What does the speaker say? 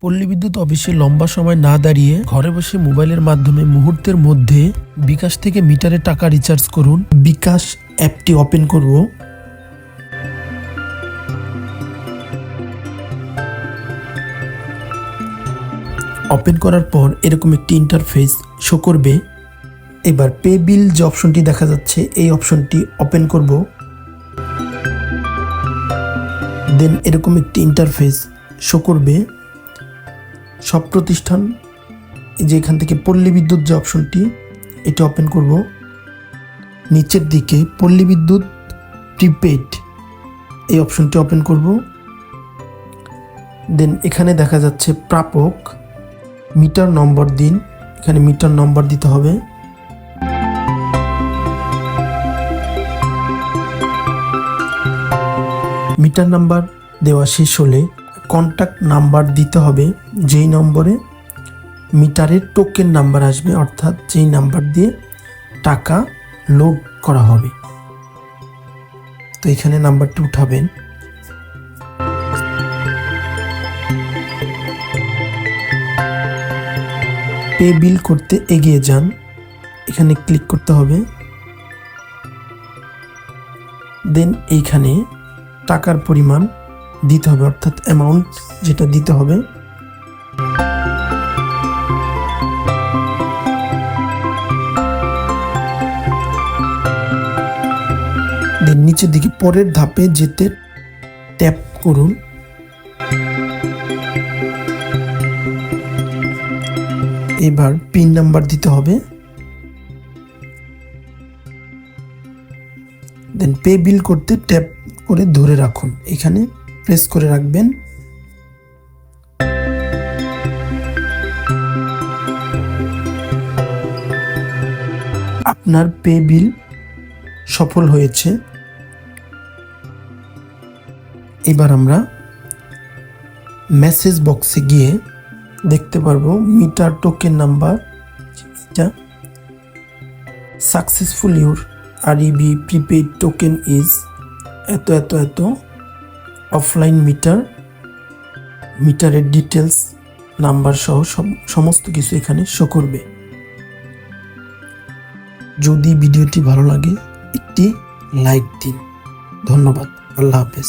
পল্লী বিদ্যুৎ অফিসে লম্বা সময় না দাঁড়িয়ে ঘরে বসে মোবাইলের মাধ্যমে মুহূর্তের মধ্যে বিকাশ থেকে মিটারে টাকা রিচার্জ করুন। বিকাশ অ্যাপটি ওপেন করব। ওপেন করার পর এরকম একটি ইন্টারফেস শো করবে। এবার পে বিল যে অপশনটি দেখা যাচ্ছে, এই অপশনটি ওপেন করব। দেন এরকম একটি ইন্টারফেস শো করবে। সব প্রতিষ্ঠান যে এখান থেকে পল্লী বিদ্যুৎ যে অপশনটি এটি ওপেন করব। নিচের দিকে পল্লী বিদ্যুৎ প্রিপেড এই অপশনটি ওপেন করব। দেন এখানে দেখা যাচ্ছে প্রাপক মিটার নম্বর দিন। এখানে মিটার নম্বর দিতে হবে। মিটার নাম্বার দেওয়া শেষ হলে কন্ট্যাক্ট নাম্বার দিতে হবে, যেই নম্বরে মিটারের টোকেন নাম্বার আসবে, অর্থাৎ যেই নাম্বার দিয়ে টাকা লোড করা হবে। তো এখানে নাম্বারটি উঠাবেন। পে বিল করতে এগিয়ে যান। এখানে ক্লিক করতে হবে। দেন এইখানে টাকার পরিমাণ দিতে হবে, অর্থাৎ অ্যামাউন্ট যেটা দিতে হবে। দেন নিচের দিকে পরের ধাপে যেতে ট্যাপ করুন। এবার পিন নাম্বার দিতে হবে। দেন পে বিল করতে ট্যাপ করে ধরে রাখুন। এখানে প্রেস করে রাখবেন। আপনার পে বিল সফল হয়েছে। এবার আমরা মেসেজ বক্সে গিয়ে দেখতে পারব meter token number successful your R EB prepaid token is এত এত এত। অফলাইন মিটার মিটারের ডিটেলস নাম্বার সহ সম- সমস্ত কিছু এখানে শো করবে। যদি ভিডিওটি ভালো লাগে, একটি লাইক দিন। ধন্যবাদ। আল্লাহ হাফেজ।